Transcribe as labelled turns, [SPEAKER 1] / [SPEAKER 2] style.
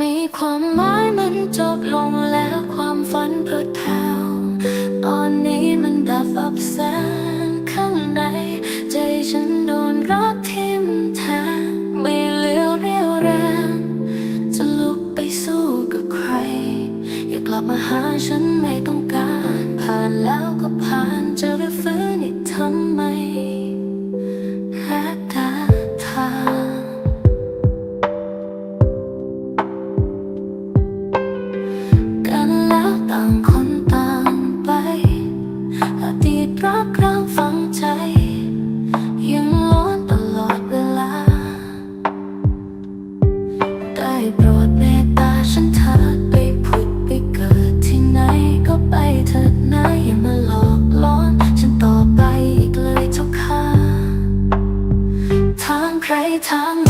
[SPEAKER 1] มีความหมายมันจบลงแล้วความฝันเพื่อแถวตอนนี้มันดับอับแสงข้างใน ใจฉันโดนรักทิ่มแทงไม่เหลือเรี่ยวแรง จะลุกไปสู้กับใคร อย่ากลับมาหาฉันไม่ต้องการ ผ่านแล้วก็ผ่านจะรื้อฟื้นอีกทำไม ต่างคนต่างไป อดีตรักเราฝังใจ ยังล้ตลอดเวลา ได้โปรดเมตตาฉันเถิดไปผุดไปเกิดที่ไหนก็ไปเถิดนะอย่ามาหลอกล้อฉันต่อไปอีกเลยเจ้าค่ะทางใครทาง